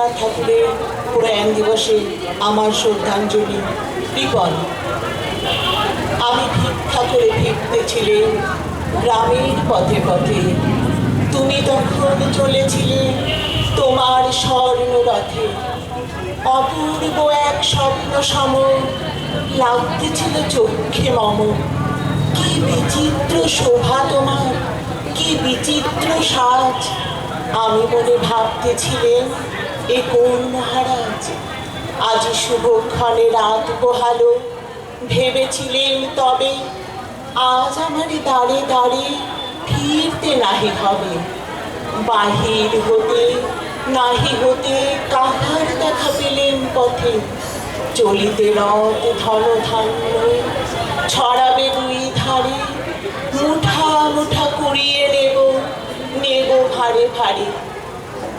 রবীন্দ্রনাথ ঠাকুরের প্রয়াণ দিবসে আমার শ্রদ্ধাঞ্জলি। বিকল আমি ভিক্ষা করে ফিরতেছিলে গ্রামের পথে পথে। তুমি তখন চলেছিলে তোমার স্বর্ণ রথে অপূর্ব এক স্বপ্ন সম লাগতেছিল চোখে মম। কি বিচিত্র শোভা তোমার, কি বিচিত্র সাজ। আমি মনে ভাবতেছিলেন এ কোন মহারাজ? আজ শুভক্ষণে রাত পোহালো ভেবেছিলেন তবে আজ আমার দাঁড়ে দাঁড়ে ফিরতে নাহি হবে। বাহির হতে, নাহি হতে কাহার দেখা পেলেন পথে? চলিতে রথ ধন ধান্য ছড়াবে দুই ধারে। মুঠা মুঠা কুড়িয়ে নেব নেব ভারে ভারে।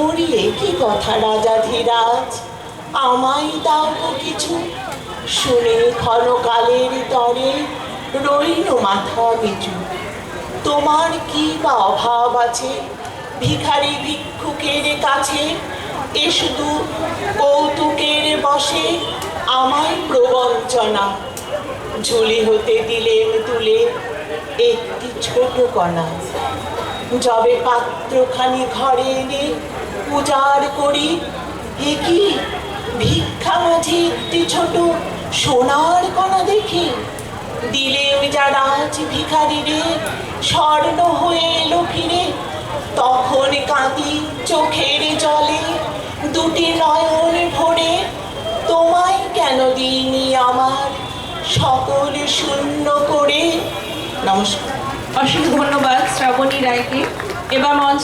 মরিয়ে কি কথা, রাজা ধীরাজ? আমায় দাও কিছু। শুনে ক্ষণকালের তরে রইল মাথা নিচু। তোমার কি বা অভাব আছে? ভিখারি ভিক্ষুকের কাছে এ শুধু কৌতুকের বসে আমায় প্রবঞ্চনা। ঝুলি হতে দিলেন তুলে একটি ছোট কণা। যবে পাত্রখানি ঘরে এনে পূজার করি। এ ভিক্ষা মাঝে একটি ছোট সোনার কণা দেখি? দিলেন যারা আজ ভিখারি রে, স্বর্ণ হয়ে এলো ফিরে। তখন কাঁদি চোখের জলে দুটি নয়ন ভরে। তোমায় কেন দিইনি আমার সকল শূন্য করে? নমস্কার। অশেষ ধন্যবাদ শ্রাবণী রায়কে। এবার মঞ্চ